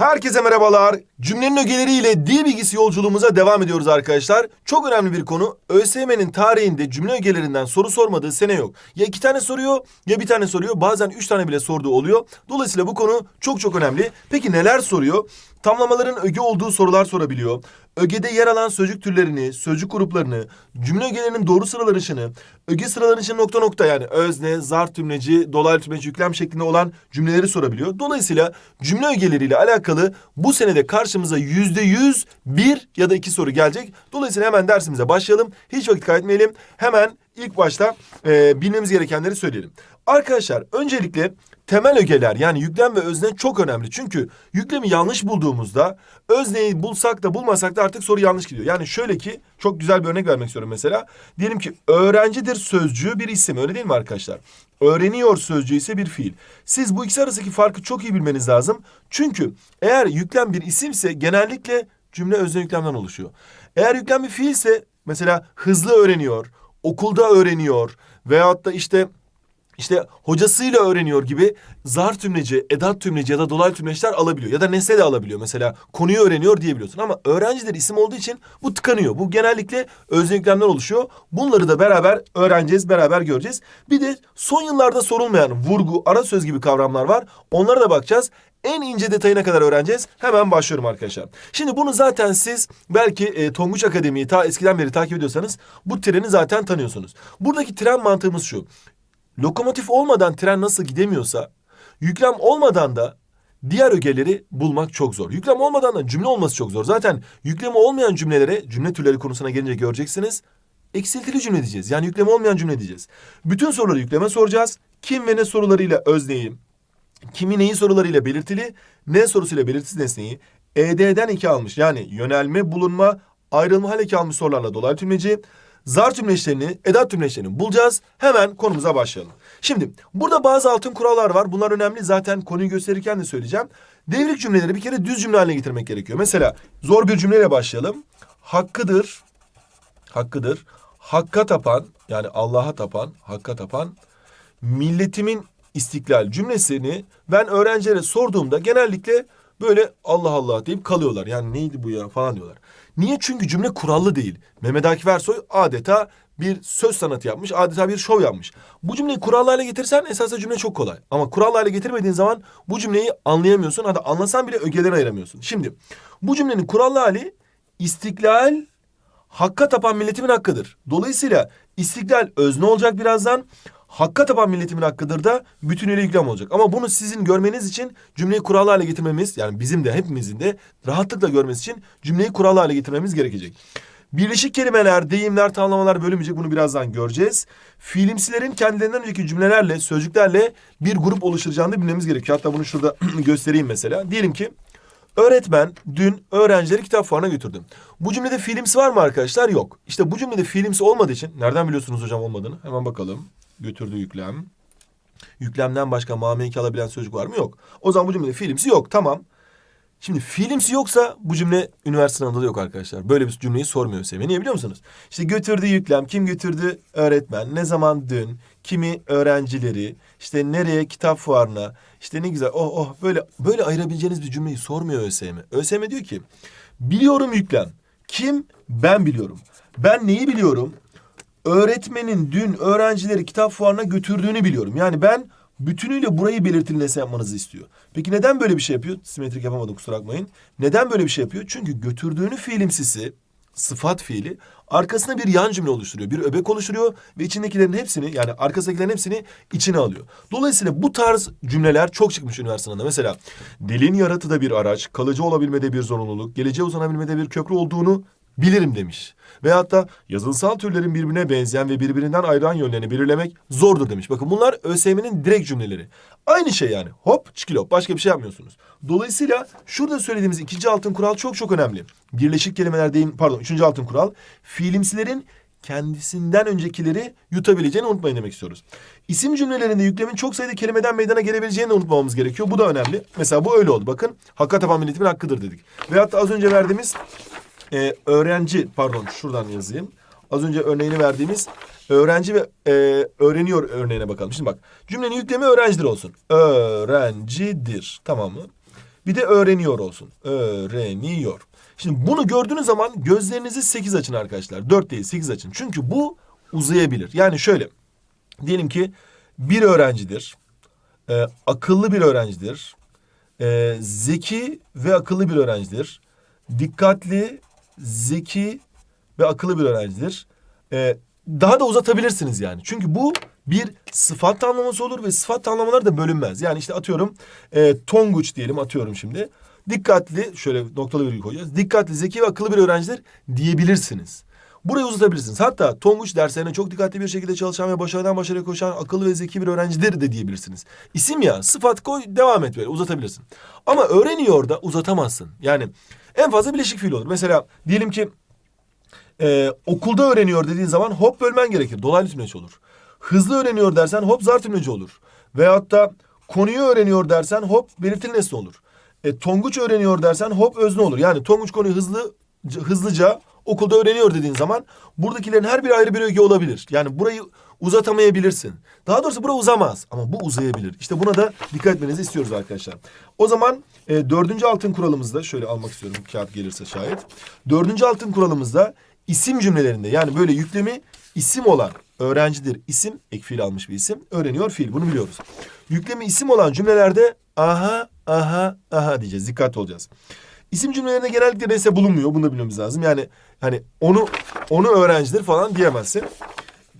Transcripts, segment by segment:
Herkese merhabalar. Cümlenin ögeleriyle dil bilgisi yolculuğumuza devam ediyoruz arkadaşlar. Çok önemli bir konu. ÖSYM'nin tarihinde cümle ögelerinden soru sormadığı sene yok. Ya iki tane soruyor ya bir tane soruyor. Bazen üç tane bile sorduğu oluyor. Dolayısıyla bu konu çok çok önemli. Peki neler soruyor? Tamlamaların öge olduğu sorular sorabiliyor. Ögede yer alan sözcük türlerini, sözcük gruplarını, cümle ögelerinin doğru sıralanışını, öge sıralanışının nokta nokta yani özne, zarf tümleci, dolaylı tümleci, yüklem şeklinde olan cümleleri sorabiliyor. Dolayısıyla cümle ögeleriyle alakalı bu senede karşımıza yüzde yüz bir ya da iki soru gelecek. Dolayısıyla hemen dersimize başlayalım. Hiç vakit kaybetmeyelim. Hemen ilk başta e, bilmemiz gerekenleri söyleyelim. Arkadaşlar öncelikle temel ögeler yani yüklem ve özne çok önemli. Çünkü yüklemi yanlış bulduğumuzda özneyi bulsak da bulmasak da artık soru yanlış gidiyor. Yani şöyle ki çok güzel bir örnek vermek istiyorum mesela. Diyelim ki öğrencidir sözcüğü bir isim öyle değil mi arkadaşlar? Öğreniyor sözcüğü ise bir fiil. Siz bu ikisi arasındaki farkı çok iyi bilmeniz lazım. Çünkü eğer yüklem bir isimse genellikle cümle özne yüklemden oluşuyor. Eğer yüklem bir fiilse mesela hızlı öğreniyor, okulda öğreniyor veyahut da işte işte hocasıyla öğreniyor gibi zar tümleci, edat tümleci ya da dolaylı tümleçler alabiliyor. Ya da nesne de alabiliyor. Mesela konuyu öğreniyor diyebiliyorsun. Ama öğrenciler isim olduğu için bu tıkanıyor. Bu genellikle özne yüklemden oluşuyor. Bunları da beraber öğreneceğiz, beraber göreceğiz. Bir de son yıllarda sorulmayan vurgu, ara söz gibi kavramlar var. Onlara da bakacağız. En ince detayına kadar öğreneceğiz. Hemen başlıyorum arkadaşlar. Şimdi bunu zaten siz belki e, Tonguç Akademi'yi ta eskiden beri takip ediyorsanız bu treni zaten tanıyorsunuz. Buradaki tren mantığımız şu. Lokomotif olmadan tren nasıl gidemiyorsa yüklem olmadan da diğer ögeleri bulmak çok zor. Yüklem olmadan da cümle olması çok zor. Zaten yüklemi olmayan cümlelere cümle türleri konusuna gelince göreceksiniz. Eksiltili cümle diyeceğiz. Yani yüklemi olmayan cümle diyeceğiz. Bütün soruları yükleme soracağız. Kim ve ne sorularıyla özneyi, kimi neyi sorularıyla belirtili, ne sorusuyla belirtisiz nesneyi, ED'den iki almış. Yani yönelme, bulunma, ayrılma hal eki almış sorularla dolaylı tümleci, zar tümleçlerini, edat tümleçlerini bulacağız. Hemen konumuza başlayalım. Şimdi burada bazı altın kurallar var. Bunlar önemli. Zaten konuyu gösterirken de söyleyeceğim. Devrik cümleleri bir kere düz cümle haline getirmek gerekiyor. Mesela zor bir cümleyle başlayalım. Hakkıdır, hakkıdır. Hakka tapan yani Allah'a tapan, hakka tapan milletimin istiklal cümlesini ben öğrencilere sorduğumda genellikle böyle Allah Allah deyip kalıyorlar. Yani neydi bu ya falan diyorlar. Niye? Çünkü cümle kurallı değil. Mehmet Akif Ersoy adeta bir söz sanatı yapmış, adeta bir şov yapmış. Bu cümleyi kurallı hale getirsen esasında cümle çok kolay. Ama kurallı hale getirmediğin zaman bu cümleyi anlayamıyorsun. Hatta anlasan bile ögeleri ayıramıyorsun. Şimdi bu cümlenin kurallı hali istiklal hakka tapan milletimin hakkıdır. Dolayısıyla istiklal özne olacak birazdan. Hakka tapan milletimin hakkıdır da bütünüyle yüklem olacak. Ama bunu sizin görmeniz için cümleyi kurallı hale getirmemiz yani bizim de hepimizin de rahatlıkla görmesi için cümleyi kurallı hale getirmemiz gerekecek. Birleşik kelimeler, deyimler, tamlamalar bölünmeyecek. Bunu birazdan göreceğiz. Fiilimsilerin kendilerinden önceki cümlelerle, sözcüklerle bir grup oluşturacağını bilmemiz gerekiyor. Hatta bunu şurada göstereyim mesela. Diyelim ki Öğretmen dün öğrencileri kitap fuarına götürdüm. Bu cümlede fiilimsi var mı arkadaşlar? Yok. İşte bu cümlede fiilimsi olmadığı için nereden biliyorsunuz hocam olmadığını? Hemen bakalım. Götürdü yüklem. Yüklemden başka mame alabilen sözcük var mı? Yok. O zaman bu cümlede fiilimsi yok. Tamam. Şimdi fiilimsi yoksa bu cümle üniversite sınavında da yok arkadaşlar. Böyle bir cümleyi sormuyor ÖSYM. Niye biliyor musunuz? İşte götürdü yüklem. Kim götürdü? Öğretmen. Ne zaman dün? Kimi öğrencileri? İşte nereye? Kitap fuarına. İşte ne güzel. Oh oh böyle böyle ayırabileceğiniz bir cümleyi sormuyor ÖSYM. ÖSYM diyor ki biliyorum yüklem. Kim? Ben biliyorum. Ben neyi biliyorum? Öğretmenin dün öğrencileri kitap fuarına götürdüğünü biliyorum. Yani ben bütünüyle burayı belirtili nesne yapmanızı istiyor. Peki neden böyle bir şey yapıyor? Simetrik yapamadım kusura bakmayın. Neden böyle bir şey yapıyor? Çünkü götürdüğünü fiilimsisi, sıfat fiili arkasına bir yan cümle oluşturuyor. Bir öbek oluşturuyor ve içindekilerin hepsini yani arkasındakilerin hepsini içine alıyor. Dolayısıyla bu tarz cümleler çok çıkmış üniversitede. Mesela dilin yaratıda bir araç, kalıcı olabilmede bir zorunluluk, geleceğe uzanabilmede bir köprü olduğunu bilirim demiş. Veyahut da yazılsal türlerin birbirine benzeyen ve birbirinden ayrılan yönlerini belirlemek zordur demiş. Bakın bunlar ÖSYM'nin direkt cümleleri. Aynı şey yani. Hop çikilop başka bir şey yapmıyorsunuz. Dolayısıyla şurada söylediğimiz ikinci altın kural çok çok önemli. Birleşik kelimeler değil pardon üçüncü altın kural. Fiilimsilerin kendisinden öncekileri yutabileceğini unutmayın demek istiyoruz. İsim cümlelerinde yüklemin çok sayıda kelimeden meydana gelebileceğini unutmamamız gerekiyor. Bu da önemli. Mesela bu öyle oldu. Bakın hakka tapan milletimin hakkıdır dedik. Veyahut da az önce verdiğimiz e, öğrenci pardon şuradan yazayım. Az önce örneğini verdiğimiz öğrenci ve e, öğreniyor örneğine bakalım. Şimdi bak cümlenin yüklemi öğrencidir olsun. Öğrencidir tamam mı? Bir de öğreniyor olsun. Öğreniyor. Şimdi bunu gördüğünüz zaman gözlerinizi 8 açın arkadaşlar. 4 değil 8 açın. Çünkü bu uzayabilir. Yani şöyle. Diyelim ki bir öğrencidir. e, akıllı bir öğrencidir. e, zeki ve akıllı bir öğrencidir. Dikkatli, zeki ve akıllı bir öğrencidir. E, daha da uzatabilirsiniz yani. Çünkü bu bir sıfat tamlaması olur ve sıfat tamlamaları da bölünmez. Yani işte atıyorum e, Tonguç diyelim atıyorum şimdi. Dikkatli şöyle noktalı virgül koyacağız. Dikkatli, zeki ve akıllı bir öğrencidir diyebilirsiniz. Burayı uzatabilirsiniz. Hatta Tonguç derslerine çok dikkatli bir şekilde çalışan ve başarıdan başarıya koşan akıllı ve zeki bir öğrencidir de diyebilirsiniz. İsim ya sıfat koy devam et böyle uzatabilirsin. Ama öğreniyor da uzatamazsın. Yani en fazla bileşik fiil olur. Mesela diyelim ki e, okulda öğreniyor dediğin zaman hop bölmen gerekir. Dolaylı tümleç olur. Hızlı öğreniyor dersen hop zar tümleci olur. Veyahut da konuyu öğreniyor dersen hop belirtili nesne olur. E, tonguç öğreniyor dersen hop özne olur. Yani tonguç konuyu hızlı hızlıca okulda öğreniyor dediğin zaman buradakilerin her biri ayrı bir öge olabilir. Yani burayı uzatamayabilirsin. Daha doğrusu bura uzamaz ama bu uzayabilir. İşte buna da dikkat etmenizi istiyoruz arkadaşlar. O zaman e, dördüncü altın kuralımızda şöyle almak istiyorum kağıt gelirse şayet. Dördüncü altın kuralımızda isim cümlelerinde yani böyle yüklemi isim olan öğrencidir isim ek fiil almış bir isim öğreniyor fiil bunu biliyoruz. Yüklemi isim olan cümlelerde aha aha aha diyeceğiz dikkatli olacağız. İsim cümlelerinde genellikle nesne bulunmuyor. Bunu da bilmemiz lazım. Yani hani onu onu öğrencidir falan diyemezsin.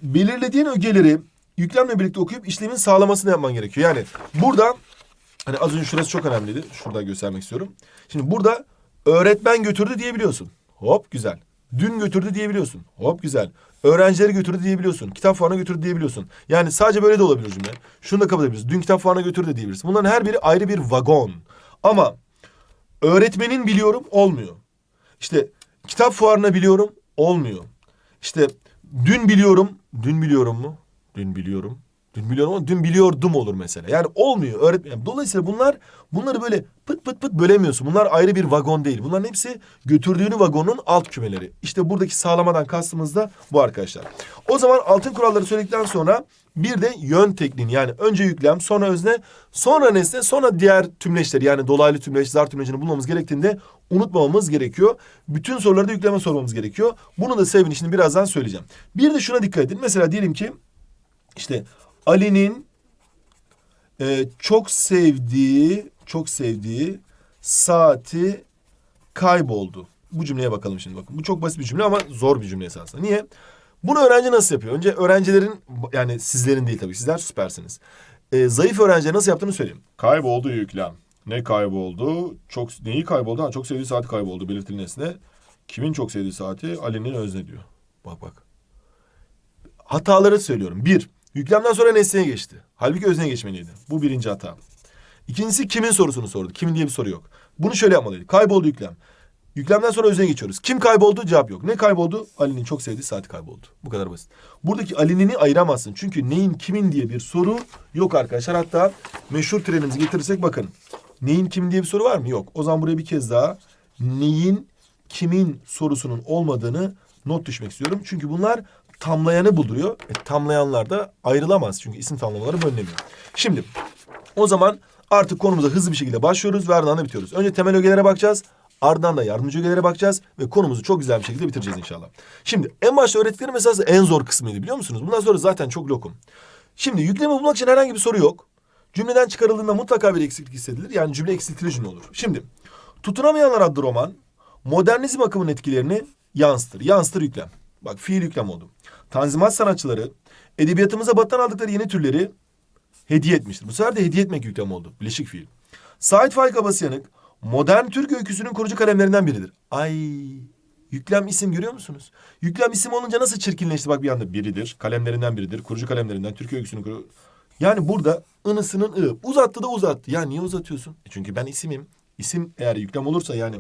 Belirlediğin ögeleri yüklemle birlikte okuyup işlemin sağlamasını yapman gerekiyor. Yani burada hani az önce şurası çok önemliydi. Şurada göstermek istiyorum. Şimdi burada öğretmen götürdü diyebiliyorsun. Hop güzel. Dün götürdü diyebiliyorsun. Hop güzel. Öğrencileri götürdü diyebiliyorsun. Kitap fuarına götürdü diyebiliyorsun. Yani sadece böyle de olabilir cümle. Şunu da kapatabiliriz. Dün kitap fuarına götürdü diyebilirsin. Bunların her biri ayrı bir vagon. Ama öğretmenin biliyorum olmuyor. İşte kitap fuarına biliyorum olmuyor. İşte dün biliyorum, dün biliyorum mu? Dün biliyorum. Dün biliyorum ama dün biliyordum olur mesela. Yani olmuyor öğretmen. Dolayısıyla bunlar bunları böyle pıt pıt pıt bölemiyorsun. Bunlar ayrı bir vagon değil. Bunların hepsi götürdüğünü vagonun alt kümeleri. İşte buradaki sağlamadan kastımız da bu arkadaşlar. O zaman altın kuralları söyledikten sonra bir de yön tekniğini yani önce yüklem, sonra özne, sonra nesne, sonra diğer tümleçleri yani dolaylı tümleç, zar tümlecini bulmamız gerektiğinde unutmamamız gerekiyor. Bütün soruları da yükleme sormamız gerekiyor. Bunu da sebebini şimdi birazdan söyleyeceğim. Bir de şuna dikkat edin. Mesela diyelim ki işte Ali'nin e, çok sevdiği, çok sevdiği saati kayboldu. Bu cümleye bakalım şimdi bakın. Bu çok basit bir cümle ama zor bir cümle esasında. Niye? Bunu öğrenci nasıl yapıyor? Önce öğrencilerin yani sizlerin değil tabii sizler süpersiniz. E, zayıf öğrenciler nasıl yaptığını söyleyeyim. Kayboldu yüklem. Ne kayboldu? Çok neyi kayboldu? Ha, çok sevdiği saati kayboldu belirtili nesne. Kimin çok sevdiği saati? Ali'nin özne diyor. Bak bak. Hataları söylüyorum. Bir, yüklemden sonra nesneye geçti. Halbuki özneye geçmeliydi. Bu birinci hata. İkincisi kimin sorusunu sordu. Kimin diye bir soru yok. Bunu şöyle yapmalıydı. Kayboldu yüklem. Yüklemden sonra özneye geçiyoruz. Kim kayboldu? Cevap yok. Ne kayboldu? Ali'nin çok sevdiği saati kayboldu. Bu kadar basit. Buradaki Ali'nini ayıramazsın. Çünkü neyin kimin diye bir soru yok arkadaşlar. Hatta meşhur trenimizi getirirsek bakın. Neyin kimin diye bir soru var mı? Yok. O zaman buraya bir kez daha neyin kimin sorusunun olmadığını not düşmek istiyorum. Çünkü bunlar tamlayanı bulduruyor. E, tamlayanlar da ayrılamaz. Çünkü isim tamlamaları bölünemiyor. Şimdi o zaman artık konumuza hızlı bir şekilde başlıyoruz ve ardından da bitiyoruz. Önce temel ögelere bakacağız. Ardından da yardımcı ögelere bakacağız ve konumuzu çok güzel bir şekilde bitireceğiz inşallah. Şimdi en başta öğrettiklerim esas en zor kısmıydı biliyor musunuz? Bundan sonra zaten çok lokum. Şimdi yüklemi bulmak için herhangi bir soru yok. Cümleden çıkarıldığında mutlaka bir eksiklik hissedilir. Yani cümle eksiltili cümle olur. Şimdi Tutunamayanlar adlı roman modernizm akımının etkilerini yansıtır. Yansıtır yüklem. Bak fiil yüklem oldu. Tanzimat sanatçıları edebiyatımıza batıdan aldıkları yeni türleri hediye etmiştir. Bu sefer de hediye etmek yüklem oldu. Bileşik fiil. Sait Faik Abasyanık modern Türk öyküsünün kurucu kalemlerinden biridir. Ay yüklem isim görüyor musunuz? Yüklem isim olunca nasıl çirkinleşti bak bir anda biridir. Kalemlerinden biridir. Kurucu kalemlerinden Türk öyküsünün kurucu... Yani burada ınısının ı. Uzattı da uzattı. Ya niye uzatıyorsun? E çünkü ben isimim. İsim eğer yüklem olursa yani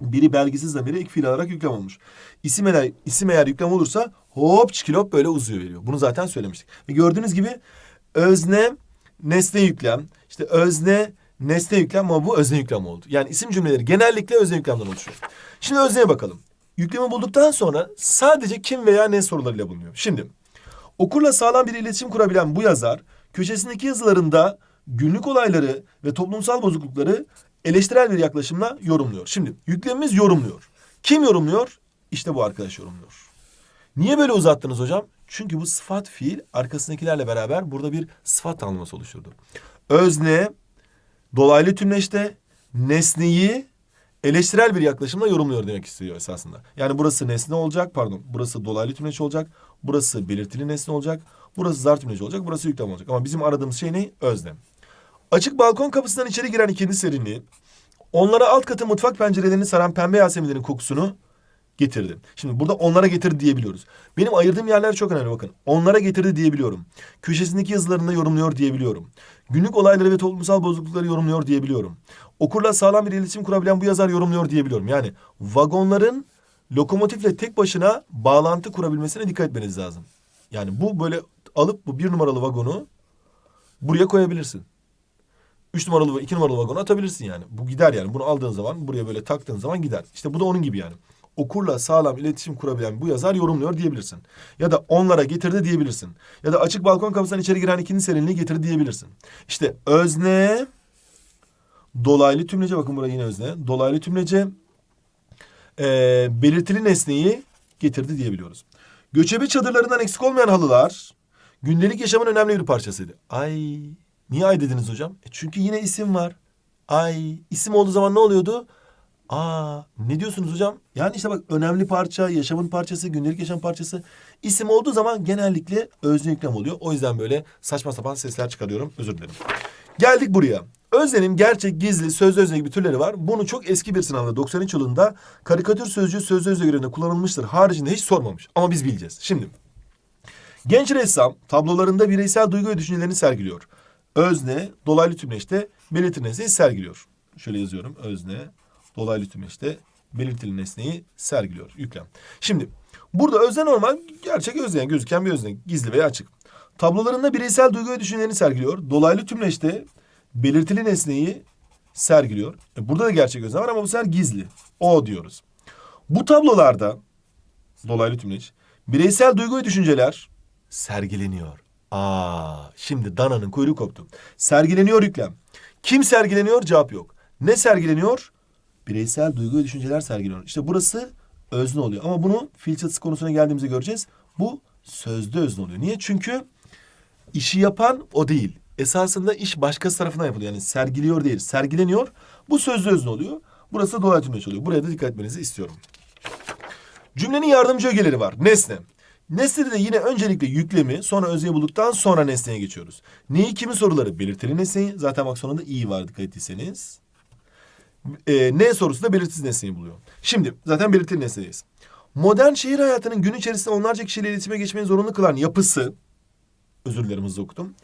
biri belgisiz zamiri ek fiil alarak yüklem olmuş. İsim eğer, isim eğer yüklem olursa hop çikilop böyle uzuyor veriyor. Bunu zaten söylemiştik. Ve gördüğünüz gibi özne nesne yüklem. işte özne nesne yüklem ama bu özne yüklem oldu. Yani isim cümleleri genellikle özne yüklemden oluşuyor. Şimdi özneye bakalım. Yüklemi bulduktan sonra sadece kim veya ne sorularıyla bulunuyor. Şimdi okurla sağlam bir iletişim kurabilen bu yazar köşesindeki yazılarında günlük olayları ve toplumsal bozuklukları eleştirel bir yaklaşımla yorumluyor. Şimdi yüklemimiz yorumluyor. Kim yorumluyor? İşte bu arkadaş yorumluyor. Niye böyle uzattınız hocam? Çünkü bu sıfat fiil arkasındakilerle beraber burada bir sıfat tanımlaması oluşturdu. Özne dolaylı tümleşte nesneyi eleştirel bir yaklaşımla yorumluyor demek istiyor esasında. Yani burası nesne olacak, pardon, burası dolaylı tümleç olacak, burası belirtili nesne olacak, burası zar tümleç olacak, burası yüklem olacak. Ama bizim aradığımız şey ne? Özne. Açık balkon kapısından içeri giren ikinci serinliği, onlara alt katı mutfak pencerelerini saran pembe yaseminlerin kokusunu getirdi. Şimdi burada onlara getirdi diyebiliyoruz. Benim ayırdığım yerler çok önemli bakın. Onlara getirdi diyebiliyorum. Köşesindeki yazılarında yorumluyor diyebiliyorum. Günlük olayları ve toplumsal bozuklukları yorumluyor diyebiliyorum. Okurla sağlam bir iletişim kurabilen bu yazar yorumluyor diyebiliyorum. Yani vagonların lokomotifle tek başına bağlantı kurabilmesine dikkat etmeniz lazım. Yani bu böyle alıp bu bir numaralı vagonu buraya koyabilirsin. Üç numaralı, iki numaralı vagonu atabilirsin yani. Bu gider yani. Bunu aldığın zaman, buraya böyle taktığın zaman gider. İşte bu da onun gibi yani. Okurla sağlam iletişim kurabilen bu yazar yorumluyor diyebilirsin. Ya da onlara getirdi diyebilirsin. Ya da açık balkon kapısından içeri giren ikinci serinliği getirdi diyebilirsin. İşte özne, dolaylı tümlece bakın buraya yine özne. Dolaylı tümlece e, belirtili nesneyi getirdi diyebiliyoruz. Göçebe çadırlarından eksik olmayan halılar gündelik yaşamın önemli bir parçasıydı. Ay niye ay dediniz hocam? E çünkü yine isim var. Ay isim olduğu zaman ne oluyordu? Aa ne diyorsunuz hocam? Yani işte bak önemli parça, yaşamın parçası, gündelik yaşam parçası. İsim olduğu zaman genellikle özne yüklem oluyor. O yüzden böyle saçma sapan sesler çıkarıyorum. Özür dilerim. Geldik buraya. Öznenin gerçek, gizli, sözlü özne gibi türleri var. Bunu çok eski bir sınavda 93 yılında karikatür sözcüğü sözlü özne görevinde kullanılmıştır. Haricinde hiç sormamış. Ama biz bileceğiz. Şimdi genç ressam tablolarında bireysel duygu ve düşüncelerini sergiliyor. Özne, dolaylı tümleçte belirtili nesneyi sergiliyor. Şöyle yazıyorum. Özne, dolaylı tümleçte belirtili nesneyi sergiliyor. Yüklem. Şimdi burada özne normal gerçek özne gözüken bir özne. Gizli veya açık. Tablolarında bireysel duygu ve düşüncelerini sergiliyor. Dolaylı tümleçte belirtili nesneyi sergiliyor. E burada da gerçek özne var ama bu sefer gizli. O diyoruz. Bu tablolarda dolaylı tümleç bireysel duygu ve düşünceler sergileniyor. Aa, şimdi dananın kuyruğu koptu. Sergileniyor yüklem. Kim sergileniyor? Cevap yok. Ne sergileniyor? Bireysel duygu ve düşünceler sergileniyor. İşte burası özne oluyor. Ama bunu fiil konusuna geldiğimizde göreceğiz. Bu sözde özne oluyor. Niye? Çünkü işi yapan o değil. Esasında iş başkası tarafından yapılıyor. Yani sergiliyor değil, sergileniyor. Bu sözlü özne oluyor. Burası da dolaylı tümleç oluyor. Buraya da dikkat etmenizi istiyorum. Cümlenin yardımcı ögeleri var. Nesne. Nesnede de yine öncelikle yüklemi, sonra özneyi bulduktan sonra nesneye geçiyoruz. Neyi, kimi soruları? Belirtili nesneyi. Zaten bak sonunda iyi var dikkat ettiyseniz. Ee, ne sorusu da belirsiz nesneyi buluyor. Şimdi zaten belirtili nesnedeyiz. Modern şehir hayatının gün içerisinde onlarca kişiyle iletişime geçmeyi zorunlu kılan yapısı, özür dilerim hızlı okudum.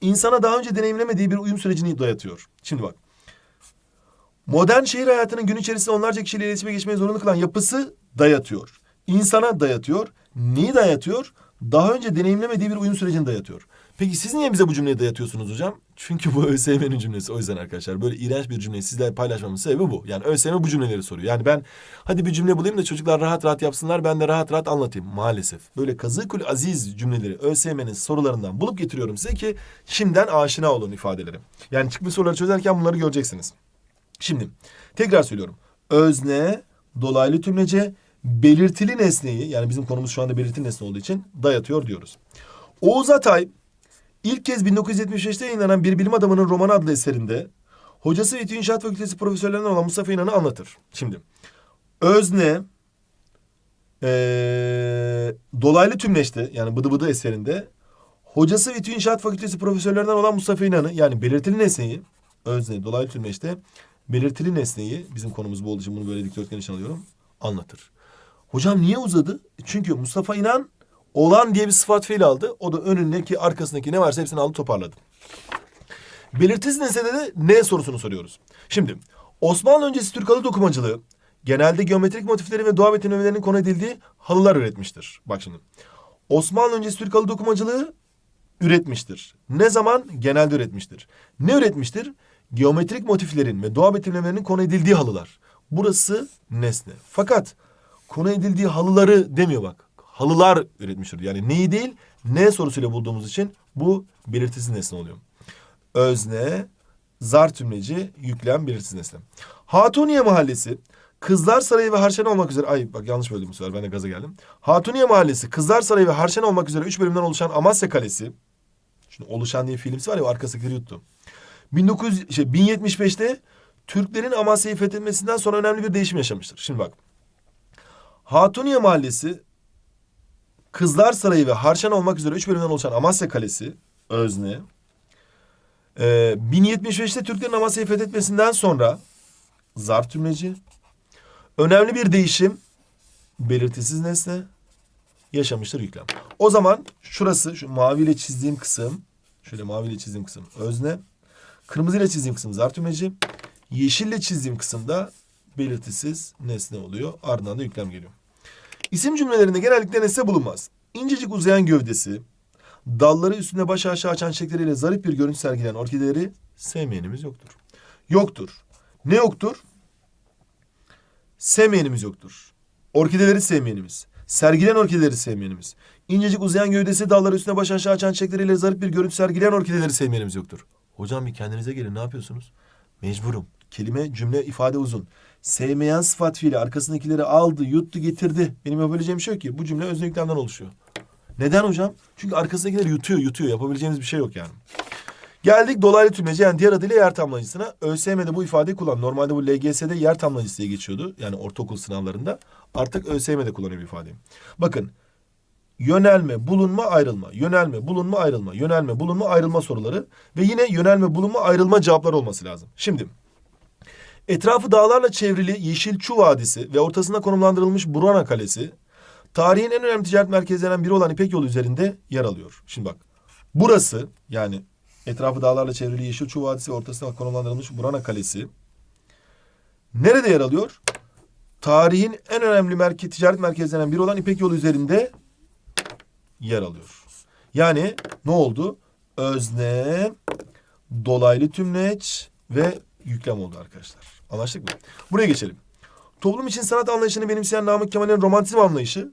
İnsana daha önce deneyimlemediği bir uyum sürecini dayatıyor. Şimdi bak. Modern şehir hayatının gün içerisinde onlarca kişiyle iletişime geçmeyi zorunlu kılan yapısı dayatıyor. İnsana dayatıyor. Neyi dayatıyor? Daha önce deneyimlemediği bir uyum sürecini dayatıyor. Peki siz niye bize bu cümleyi dayatıyorsunuz hocam? Çünkü bu ÖSYM'nin cümlesi. O yüzden arkadaşlar böyle iğrenç bir cümleyi sizlerle paylaşmamın sebebi bu. Yani ÖSYM bu cümleleri soruyor. Yani ben hadi bir cümle bulayım da çocuklar rahat rahat yapsınlar ben de rahat rahat anlatayım. Maalesef. Böyle kazıkul aziz cümleleri ÖSYM'nin sorularından bulup getiriyorum size ki şimdiden aşina olun ifadeleri. Yani çıkmış soruları çözerken bunları göreceksiniz. Şimdi tekrar söylüyorum. Özne, dolaylı tümlece, belirtili nesneyi yani bizim konumuz şu anda belirtili nesne olduğu için dayatıyor diyoruz. Oğuz Atay ilk kez 1975'te yayınlanan Bir Bilim Adamının Romanı adlı eserinde hocası İTÜ İnşaat Fakültesi profesörlerinden olan Mustafa İnan'ı anlatır. Şimdi özne ee, dolaylı tümleşte yani bıdı bıdı eserinde hocası İTÜ İnşaat Fakültesi profesörlerinden olan Mustafa İnan'ı yani belirtili nesneyi özne dolaylı tümleşte belirtili nesneyi bizim konumuz bu olduğu için bunu böyle dikdörtgen için alıyorum anlatır. Hocam niye uzadı? Çünkü Mustafa İnan olan diye bir sıfat fiil aldı. O da önündeki arkasındaki ne varsa hepsini aldı toparladı. Belirtisiz nesnede de ne sorusunu soruyoruz. Şimdi Osmanlı öncesi Türk halı dokumacılığı genelde geometrik motifleri ve doğa betimlemelerinin konu edildiği halılar üretmiştir. Bak şimdi. Osmanlı öncesi Türk halı dokumacılığı üretmiştir. Ne zaman? Genelde üretmiştir. Ne üretmiştir? Geometrik motiflerin ve doğa betimlemelerinin konu edildiği halılar. Burası nesne. Fakat konu edildiği halıları demiyor bak. Halılar üretmiştir. Yani neyi değil, ne sorusuyla bulduğumuz için bu belirtisiz nesne oluyor. Özne, zar tümleci yüklem belirsiz nesne. Hatuniye Mahallesi Kızlar Sarayı ve Harşen olmak üzere ay bak yanlış böldüm bu sefer ben de gaza geldim. Hatuniye Mahallesi Kızlar Sarayı ve Harşen olmak üzere üç bölümden oluşan Amasya Kalesi. Şimdi oluşan diye filmsi var ya arkasındakileri yuttu. 1900 şey 1075'te Türklerin Amasya'yı fethetmesinden sonra önemli bir değişim yaşamıştır. Şimdi bak. Hatuniye Mahallesi Kızlar Sarayı ve Harşen olmak üzere üç bölümden oluşan Amasya Kalesi özne. Ee, 1075'te Türklerin Amasya'yı fethetmesinden sonra zarf tümleci. Önemli bir değişim belirtisiz nesne yaşamıştır yüklem. O zaman şurası şu maviyle çizdiğim kısım şöyle maviyle çizdiğim kısım özne. Kırmızıyla çizdiğim kısım zarf tümleci. Yeşille çizdiğim kısımda belirtisiz nesne oluyor. Ardından da yüklem geliyor. İsim cümlelerinde genellikle nesne bulunmaz. İncecik uzayan gövdesi, dalları üstünde baş aşağı açan çiçekleriyle zarif bir görüntü sergileyen orkideleri sevmeyenimiz yoktur. Yoktur. Ne yoktur? Sevmeyenimiz yoktur. Orkideleri sevmeyenimiz. Sergileyen orkideleri sevmeyenimiz. İncecik uzayan gövdesi dalları üstüne baş aşağı açan çiçekleriyle zarif bir görüntü sergileyen orkideleri sevmeyenimiz yoktur. Hocam bir kendinize gelin ne yapıyorsunuz? Mecburum. Kelime, cümle, ifade uzun. Sevmeyen sıfat fiili arkasındakileri aldı, yuttu, getirdi. Benim yapabileceğim şey yok ki. Bu cümle özne yüklemden oluşuyor. Neden hocam? Çünkü arkasındakileri yutuyor, yutuyor. Yapabileceğimiz bir şey yok yani. Geldik dolaylı tümleci yani diğer adıyla yer tamlacısına. ÖSYM'de bu ifadeyi kullan. Normalde bu LGS'de yer tamlacısı diye geçiyordu. Yani ortaokul sınavlarında. Artık ÖSYM'de kullanıyor bu ifadeyi. Bakın. Yönelme, bulunma, ayrılma. Yönelme, bulunma, ayrılma. Yönelme, bulunma, ayrılma soruları. Ve yine yönelme, bulunma, ayrılma cevaplar olması lazım. Şimdi etrafı dağlarla çevrili Yeşil Çu Vadisi ve ortasında konumlandırılmış Burana Kalesi tarihin en önemli ticaret merkezlerinden biri olan İpek Yolu üzerinde yer alıyor. Şimdi bak. Burası yani etrafı dağlarla çevrili Yeşil Çu Vadisi ve ortasında konumlandırılmış Burana Kalesi nerede yer alıyor? Tarihin en önemli merke ticaret merkezlerinden biri olan İpek Yolu üzerinde yer alıyor. Yani ne oldu? Özne, dolaylı tümleç ve yüklem oldu arkadaşlar. Anlaştık mı? Buraya geçelim. Toplum için sanat anlayışını benimseyen Namık Kemal'in romantizm anlayışı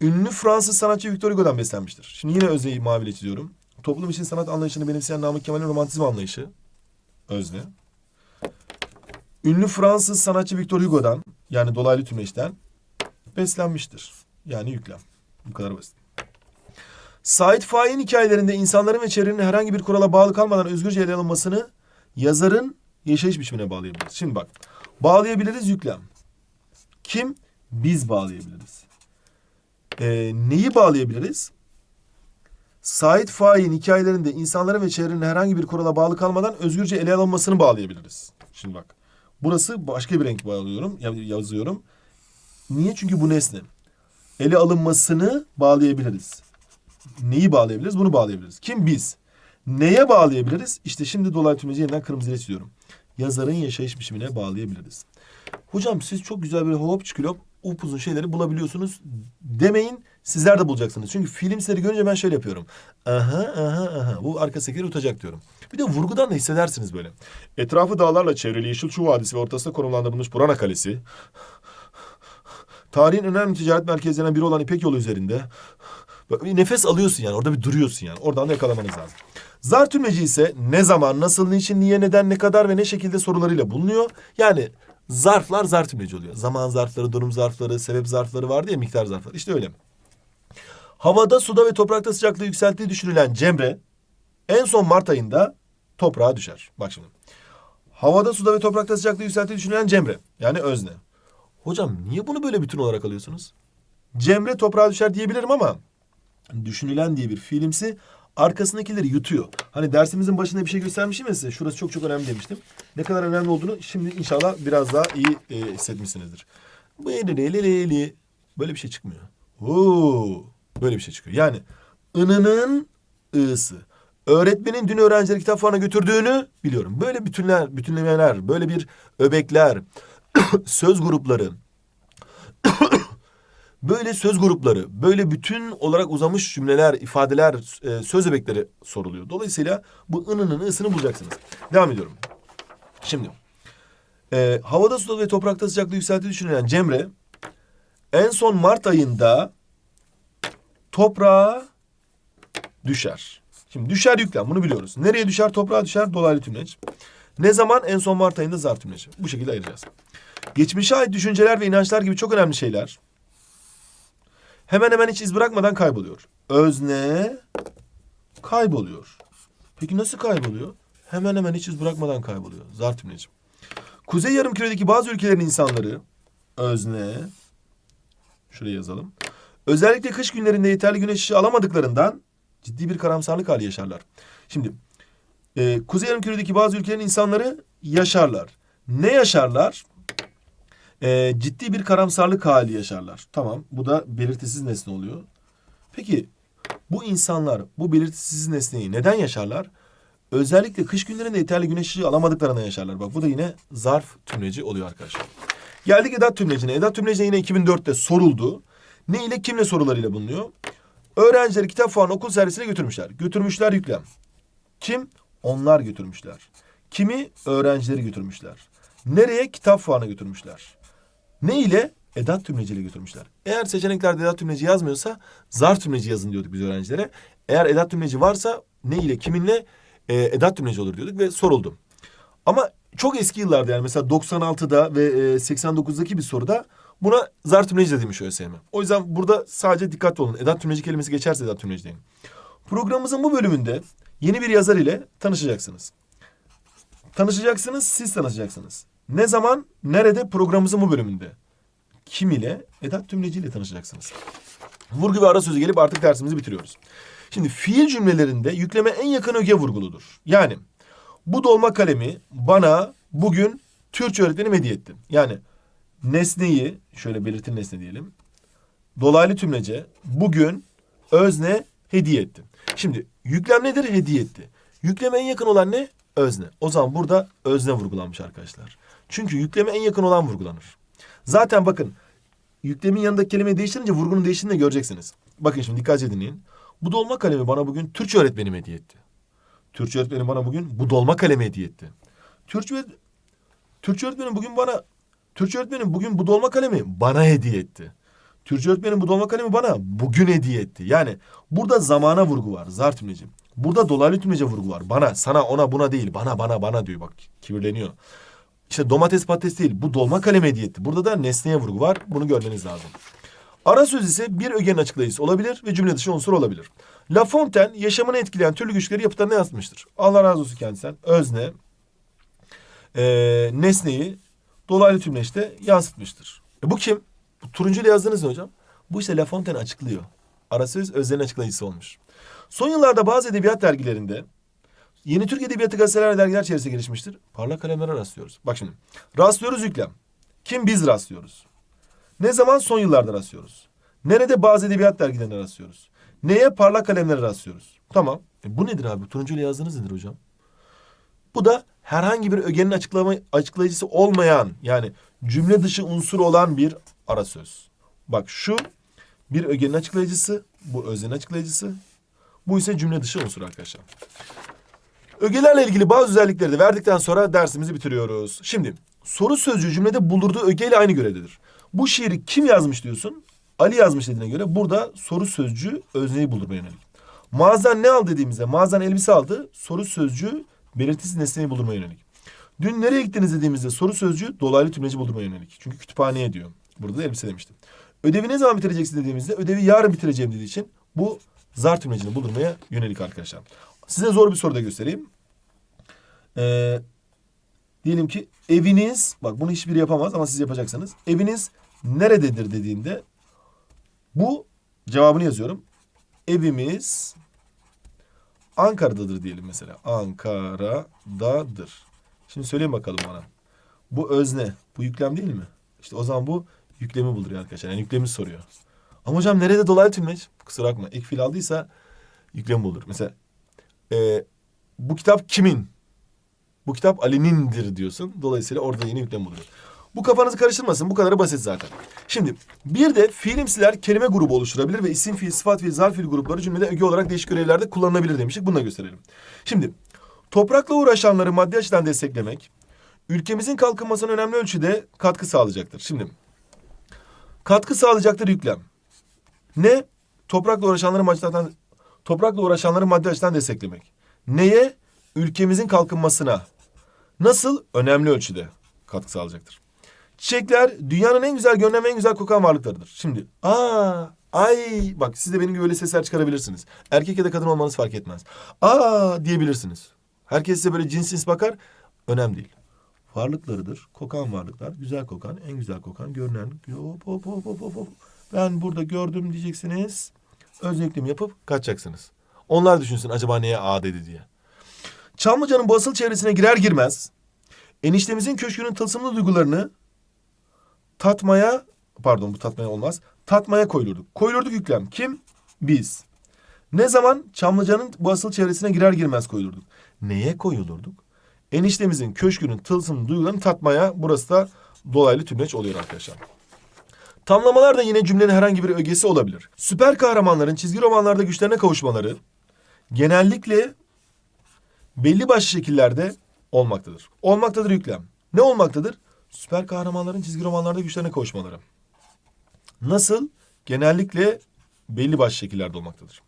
ünlü Fransız sanatçı Victor Hugo'dan beslenmiştir. Şimdi yine özneyi maviyle çiziyorum. Toplum için sanat anlayışını benimseyen Namık Kemal'in romantizm anlayışı özne. Ünlü Fransız sanatçı Victor Hugo'dan yani dolaylı tümleçten beslenmiştir. Yani yüklem. Bu kadar basit. Sait Faik'in hikayelerinde insanların ve çevrenin herhangi bir kurala bağlı kalmadan özgürce ele alınmasını yazarın yaşayış biçimine bağlayabiliriz. Şimdi bak. Bağlayabiliriz yüklem. Kim? Biz bağlayabiliriz. Ee, neyi bağlayabiliriz? Sait Faik'in hikayelerinde insanların ve çevrenin herhangi bir kurala bağlı kalmadan özgürce ele alınmasını bağlayabiliriz. Şimdi bak. Burası başka bir renk bağlıyorum, ya- yazıyorum. Niye? Çünkü bu nesne. Ele alınmasını bağlayabiliriz. Neyi bağlayabiliriz? Bunu bağlayabiliriz. Kim? Biz. Neye bağlayabiliriz? İşte şimdi dolaylı tümleci yeniden kırmızıya çiziyorum. Yazarın yaşayış biçimine bağlayabiliriz. Hocam siz çok güzel böyle hop çıkılop upuzun şeyleri bulabiliyorsunuz demeyin. Sizler de bulacaksınız. Çünkü filmleri görünce ben şöyle yapıyorum. Aha aha aha bu arka sekeri utacak diyorum. Bir de vurgudan da hissedersiniz böyle. Etrafı dağlarla çevrili Yeşil Çuğ Vadisi ve ortasında konumlandırılmış Burana Kalesi. Tarihin önemli ticaret merkezlerinden biri olan İpek Yolu üzerinde. Bak, nefes alıyorsun yani orada bir duruyorsun yani. Oradan da yakalamanız lazım. Zar tümleci ise ne zaman, nasıl, niçin, niye, neden, ne kadar ve ne şekilde sorularıyla bulunuyor. Yani zarflar zar tümleci oluyor. Zaman zarfları, durum zarfları, sebep zarfları vardı ya miktar zarfları. İşte öyle. Havada, suda ve toprakta sıcaklığı yükselttiği düşünülen Cemre en son Mart ayında toprağa düşer. Bak şimdi. Havada, suda ve toprakta sıcaklığı yükselttiği düşünülen Cemre. Yani özne. Hocam niye bunu böyle bütün olarak alıyorsunuz? Cemre toprağa düşer diyebilirim ama düşünülen diye bir fiilimsi arkasındakileri yutuyor. Hani dersimizin başında bir şey göstermişim ya size. Şurası çok çok önemli demiştim. Ne kadar önemli olduğunu şimdi inşallah biraz daha iyi e, hissetmişsinizdir. Böyle bir şey çıkmıyor. Oo, böyle bir şey çıkıyor. Yani ınının ı'sı. Öğretmenin dün öğrencileri kitap fuarına götürdüğünü biliyorum. Böyle bütünler, bütünlemeler, böyle bir öbekler, söz grupları, böyle söz grupları, böyle bütün olarak uzamış cümleler, ifadeler, e, söz öbekleri soruluyor. Dolayısıyla bu ınının ısını bulacaksınız. Devam ediyorum. Şimdi e, havada, suda ve toprakta sıcaklığı yükselttiği düşünülen Cemre en son Mart ayında toprağa düşer. Şimdi düşer yüklem bunu biliyoruz. Nereye düşer? Toprağa düşer dolaylı tümleç. Ne zaman? En son Mart ayında zarf tümleci. Bu şekilde ayıracağız. Geçmişe ait düşünceler ve inançlar gibi çok önemli şeyler hemen hemen hiç iz bırakmadan kayboluyor. Özne kayboluyor. Peki nasıl kayboluyor? Hemen hemen hiç iz bırakmadan kayboluyor. Zarf tümleci. Kuzey yarımküredeki bazı ülkelerin insanları özne şuraya yazalım. Özellikle kış günlerinde yeterli güneş ışığı alamadıklarından ciddi bir karamsarlık hali yaşarlar. Şimdi e, Kuzey yarımküredeki bazı ülkelerin insanları yaşarlar. Ne yaşarlar? E, ciddi bir karamsarlık hali yaşarlar. Tamam bu da belirtisiz nesne oluyor. Peki bu insanlar bu belirtisiz nesneyi neden yaşarlar? Özellikle kış günlerinde yeterli güneş ışığı alamadıklarına yaşarlar. Bak bu da yine zarf tümleci oluyor arkadaşlar. Geldik edat tümlecine. Edat tümleci yine 2004'te soruldu. Ne ile kimle sorularıyla bulunuyor? Öğrencileri kitap fuarına okul servisine götürmüşler. Götürmüşler yüklem. Kim? Onlar götürmüşler. Kimi? Öğrencileri götürmüşler. Nereye? Kitap fuarına götürmüşler. Ne ile? Edat tümleciyle götürmüşler. Eğer seçeneklerde edat tümleci yazmıyorsa zarf tümleci yazın diyorduk biz öğrencilere. Eğer edat tümleci varsa ne ile kiminle e, edat tümleci olur diyorduk ve soruldu. Ama çok eski yıllarda yani mesela 96'da ve e, 89'daki bir soruda buna zarf tümleci de demiş ÖSYM. O yüzden burada sadece dikkatli olun. Edat tümleci kelimesi geçerse edat tümleci deyin. Programımızın bu bölümünde yeni bir yazar ile tanışacaksınız. Tanışacaksınız, siz tanışacaksınız. Ne zaman, nerede programımızın bu bölümünde? Kim ile? Edat tümleci ile tanışacaksınız. Vurgu ve ara sözü gelip artık dersimizi bitiriyoruz. Şimdi fiil cümlelerinde yükleme en yakın öge vurguludur. Yani bu dolma kalemi bana bugün Türkçe öğretmenim hediye etti. Yani nesneyi şöyle belirtin nesne diyelim. Dolaylı tümlece bugün özne hediye etti. Şimdi yüklem nedir? Hediye etti. Yükleme en yakın olan ne? Özne. O zaman burada özne vurgulanmış arkadaşlar. Çünkü yükleme en yakın olan vurgulanır. Zaten bakın yüklemin yanındaki kelimeyi değiştirince vurgunun değiştiğini de göreceksiniz. Bakın şimdi dikkatli dinleyin. Bu dolma kalemi bana bugün Türkçe öğretmenim hediye etti. Türkçe öğretmenim bana bugün bu dolma kalemi hediye etti. Türkçe, Türkçe öğretmenim bugün bana Türkçe öğretmenim bugün bu dolma kalemi bana hediye etti. Türkçe öğretmenim bu dolma kalemi bana bugün hediye etti. Yani burada zamana vurgu var zar tümleci. Burada dolaylı tümlece vurgu var. Bana, sana, ona, buna değil. Bana, bana, bana diyor bak. Kibirleniyor. İşte domates patates değil. Bu dolma kalemi hediye. Burada da nesneye vurgu var. Bunu görmeniz lazım. Ara söz ise bir ögenin açıklayıcısı olabilir ve cümle dışı unsur olabilir. La Fontaine yaşamını etkileyen türlü güçleri yapıtlarına yansıtmıştır. Allah razı olsun kendisinden. Özne, e, nesneyi dolaylı tümleçte yansıtmıştır. E bu kim? Bu turuncuyla yazdınız ne hocam? Bu ise La Fontaine açıklıyor. Ara söz öznenin açıklayıcısı olmuş. Son yıllarda bazı edebiyat dergilerinde Yeni Türk Edebiyatı gazeteler ve dergiler çevresinde gelişmiştir. Parlak kalemlere rastlıyoruz. Bak şimdi. Rastlıyoruz yüklem. Kim biz rastlıyoruz? Ne zaman son yıllarda rastlıyoruz? Nerede bazı edebiyat dergilerine rastlıyoruz? Neye parlak kalemlere rastlıyoruz? Tamam. E bu nedir abi? Turuncuyla yazdığınız nedir hocam? Bu da herhangi bir ögenin açıklama, açıklayıcısı olmayan yani cümle dışı unsur olan bir ara söz. Bak şu bir ögenin açıklayıcısı, bu öznenin açıklayıcısı. Bu ise cümle dışı unsur arkadaşlar. Ögelerle ilgili bazı özellikleri de verdikten sonra dersimizi bitiriyoruz. Şimdi soru sözcüğü cümlede bulurduğu ögeyle aynı görevdedir. Bu şiiri kim yazmış diyorsun? Ali yazmış dediğine göre burada soru sözcüğü özneyi buldurmaya yönelik. Mağazadan ne al dediğimizde mağazadan elbise aldı. Soru sözcüğü belirtisiz nesneyi buldurmaya yönelik. Dün nereye gittiniz dediğimizde soru sözcüğü dolaylı tümleci buldurmaya yönelik. Çünkü kütüphaneye diyor. Burada da elbise demiştim. Ödevi ne zaman bitireceksin dediğimizde ödevi yarın bitireceğim dediği için bu zar tümlecini buldurmaya yönelik arkadaşlar. Size zor bir soru da göstereyim. Ee, diyelim ki eviniz, bak bunu hiçbiri yapamaz ama siz yapacaksınız. Eviniz nerededir dediğinde bu cevabını yazıyorum. Evimiz Ankara'dadır diyelim mesela. Ankara'dadır. Şimdi söyleyin bakalım bana. Bu özne, bu yüklem değil mi? İşte o zaman bu yüklemi bulduruyor arkadaşlar. Yani yüklemi soruyor. Ama hocam nerede dolaylı tümleç? Kusura bakma. Ek fiil aldıysa yüklem bulur. Mesela e, bu kitap kimin? Bu kitap Ali'nindir diyorsun. Dolayısıyla orada yeni yüklem buluyor. Bu kafanızı karıştırmasın. Bu kadarı basit zaten. Şimdi bir de fiilimsiler kelime grubu oluşturabilir ve isim fiil, sıfat fiil, zarf fiil grupları cümlede öge olarak değişik görevlerde kullanılabilir demiştik. Bunu da gösterelim. Şimdi toprakla uğraşanları maddi açıdan desteklemek ülkemizin kalkınmasına önemli ölçüde katkı sağlayacaktır. Şimdi katkı sağlayacaktır yüklem. Ne? Toprakla uğraşanları maddi açıdan toprakla uğraşanları maddi açıdan desteklemek. Neye? Ülkemizin kalkınmasına. Nasıl? Önemli ölçüde katkı sağlayacaktır. Çiçekler dünyanın en güzel görünen en güzel kokan varlıklarıdır. Şimdi aa ay bak siz de benim gibi öyle sesler çıkarabilirsiniz. Erkek ya da kadın olmanız fark etmez. Aa diyebilirsiniz. Herkes size böyle cins cins bakar. Önemli değil. Varlıklarıdır. Kokan varlıklar. Güzel kokan, en güzel kokan, görünen. Hop hop hop hop. hop. Ben burada gördüm diyeceksiniz. Özneklem yapıp kaçacaksınız. Onlar düşünsün acaba neye A dedi diye. Çamlıca'nın bu asıl çevresine girer girmez eniştemizin köşkünün tılsımlı duygularını tatmaya pardon bu tatmaya olmaz. Tatmaya koyulurduk. Koyulurduk yüklem. Kim? Biz. Ne zaman? Çamlıca'nın bu asıl çevresine girer girmez koyulurduk. Neye koyulurduk? Eniştemizin köşkünün tılsımlı duygularını tatmaya burası da dolaylı tümleç oluyor arkadaşlar. Tamlamalar da yine cümlenin herhangi bir ögesi olabilir. Süper kahramanların çizgi romanlarda güçlerine kavuşmaları genellikle belli başlı şekillerde olmaktadır. Olmaktadır yüklem. Ne olmaktadır? Süper kahramanların çizgi romanlarda güçlerine kavuşmaları. Nasıl? Genellikle belli başlı şekillerde olmaktadır.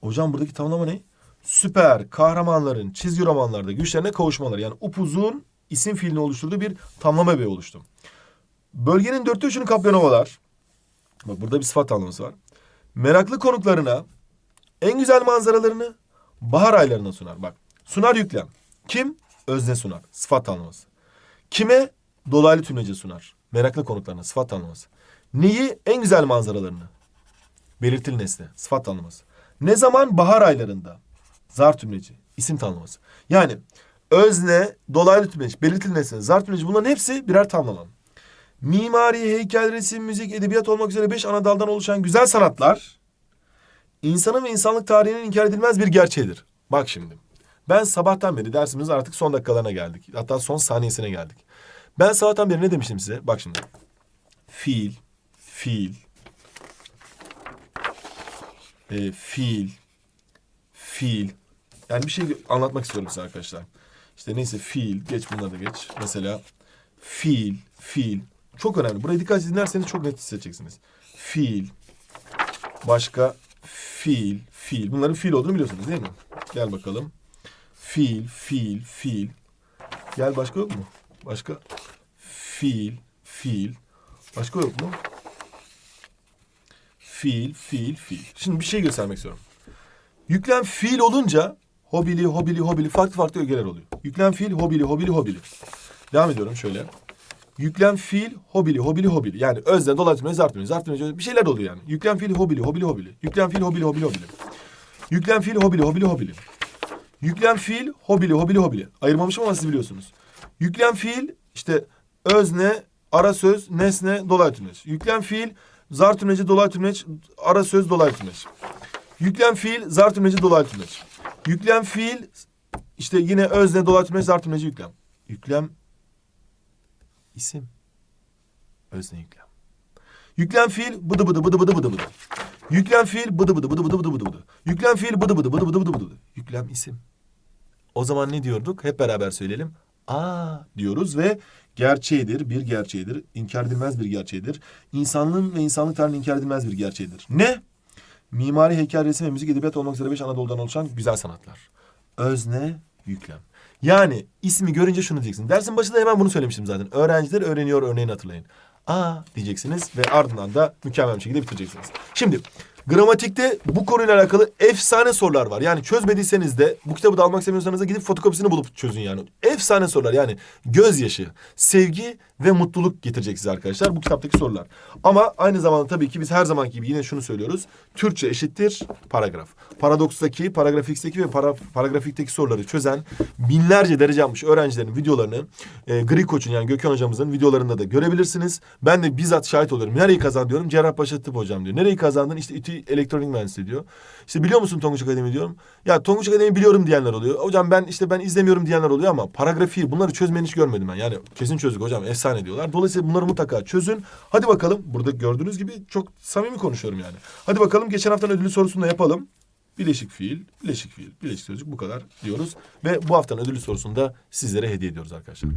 Hocam buradaki tamlama ne? Süper kahramanların çizgi romanlarda güçlerine kavuşmaları. Yani upuzun isim fiilini oluşturduğu bir tamlama beyi oluştu. Bölgenin dörtte üçünü kaplayan ovalar. Bak burada bir sıfat tamlaması var. Meraklı konuklarına en güzel manzaralarını bahar aylarına sunar. Bak sunar yüklem. Kim? Özne sunar. Sıfat tanımlaması. Kime? Dolaylı tümlece sunar. Meraklı konuklarına sıfat tanımlaması. Neyi? En güzel manzaralarını. Belirtili nesne. Sıfat tanımlaması. Ne zaman? Bahar aylarında. Zar tümleci. isim tanımlaması. Yani özne, dolaylı tümleci, belirtili nesne, zar tümleci bunların hepsi birer tamlama. Mimari, heykel, resim, müzik, edebiyat olmak üzere beş ana daldan oluşan güzel sanatlar insanın ve insanlık tarihinin inkar edilmez bir gerçeğidir. Bak şimdi. Ben sabahtan beri dersimizin artık son dakikalarına geldik. Hatta son saniyesine geldik. Ben sabahtan beri ne demiştim size? Bak şimdi. Fiil, fiil, e, fiil, fiil. Yani bir şey anlatmak istiyorum size arkadaşlar. İşte neyse fiil, geç bunları da geç. Mesela fiil, fiil. Çok önemli. Buraya dikkat dinlerseniz çok net hissedeceksiniz. Fiil, başka fiil, fiil. Bunların fiil olduğunu biliyorsunuz değil mi? Gel bakalım. Fiil, fiil, fiil. Gel başka yok mu? Başka fiil, fiil. Başka yok mu? Fiil, fiil, fiil. Şimdi bir şey göstermek istiyorum. Yüklem fiil olunca hobili, hobili, hobili farklı farklı ögeler oluyor. Yüklem fiil, hobili, hobili, hobili. Devam ediyorum şöyle. Yüklem fiil, hobili, hobili, hobili. Yani özne, dolaylı zart tümleci, zart tümleci bir şeyler oluyor yani. Yüklem fiil, hobili, hobili, hobili. Yüklem fiil, hobili, hobili, hobili. Yüklem fiil, hobili, hobili, hobili. Yüklem fiil, hobili, hobili, hobili. Ayırmamışım ama siz biliyorsunuz. Yüklem fiil, işte özne, ara söz, nesne, dolaylı tümleç. Yüklem fiil, zar tümleci, dolaylı tümleç, ara söz, dolaylı tümleç. Yüklem fiil, zar tümleci, dolaylı tümleç. Yüklem fiil, işte yine özne, dolaylı tümleç, zar tümleci, yüklem. Yüklem, isim. Özne yüklem. Yüklem fiil, bıdı bıdı bıdı bıdı bıdı bıdı. Yüklem fiil, bıdı bıdı bıdı bıdı bıdı bıdı bıdı. Yüklem fiil, bıdı bıdı bıdı bıdı bıdı bıdı. Yüklem isim. O zaman ne diyorduk? Hep beraber söyleyelim. Aa diyoruz ve gerçeğidir, bir gerçeğidir. İnkar edilmez bir gerçeğidir. İnsanlığın ve insanlık tarihinin inkar edilmez bir gerçeğidir. Ne? Mimari, heykel, resim ve müzik, edebiyat olmak üzere beş Anadolu'dan oluşan güzel sanatlar. Özne, yüklem. Yani ismi görünce şunu diyeceksin. Dersin başında hemen bunu söylemiştim zaten. Öğrenciler öğreniyor örneğini hatırlayın. Aa diyeceksiniz ve ardından da mükemmel bir şekilde bitireceksiniz. Şimdi gramatikte bu konuyla alakalı efsane sorular var. Yani çözmediyseniz de bu kitabı da almak istemiyorsanız da gidip fotokopisini bulup çözün yani. Efsane sorular yani gözyaşı, sevgi ve mutluluk getirecek size arkadaşlar bu kitaptaki sorular. Ama aynı zamanda tabii ki biz her zamanki gibi yine şunu söylüyoruz. Türkçe eşittir paragraf. Paradoks'taki, paragraf X'teki ve para, paragrafikteki soruları çözen binlerce derece almış öğrencilerin videolarını e, Gri Koç'un yani Gökhan hocamızın videolarında da görebilirsiniz. Ben de bizzat şahit oluyorum. Nereyi kazandın diyorum. Cerrahpaşa Tıp hocam diyor. Nereyi kazandın? İşte İTÜ Elektronik Mühendisliği diyor. İşte biliyor musun Tonguç Akademi diyorum. Ya Tonguç Akademi biliyorum diyenler oluyor. Hocam ben işte ben izlemiyorum diyenler oluyor ama paragrafi bunları çözmeni hiç görmedim ben. Yani kesin çözdük hocam efsane diyorlar. Dolayısıyla bunları mutlaka çözün. Hadi bakalım. Burada gördüğünüz gibi çok samimi konuşuyorum yani. Hadi bakalım geçen haftanın ödülü sorusunu da yapalım. Bileşik fiil, bileşik fiil, bileşik sözcük bu kadar diyoruz. Ve bu haftanın ödülü sorusunu da sizlere hediye ediyoruz arkadaşlar.